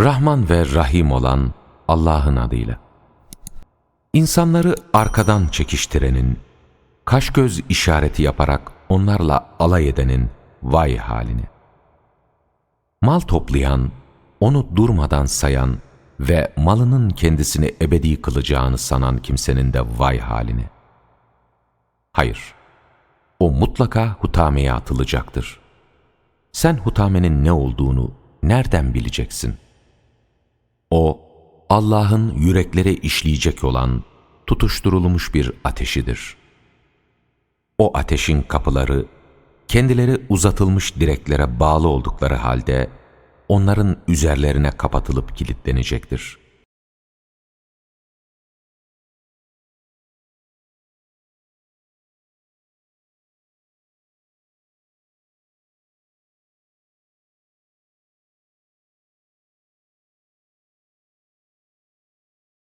Rahman ve Rahim olan Allah'ın adıyla. İnsanları arkadan çekiştirenin, kaş göz işareti yaparak onlarla alay edenin vay haline. Mal toplayan, onu durmadan sayan ve malının kendisini ebedi kılacağını sanan kimsenin de vay haline. Hayır, o mutlaka hutameye atılacaktır. Sen hutamenin ne olduğunu nereden bileceksin? O, Allah'ın yüreklere işleyecek olan tutuşturulmuş bir ateşidir. O ateşin kapıları, kendileri uzatılmış direklere bağlı oldukları halde, onların üzerlerine kapatılıp kilitlenecektir.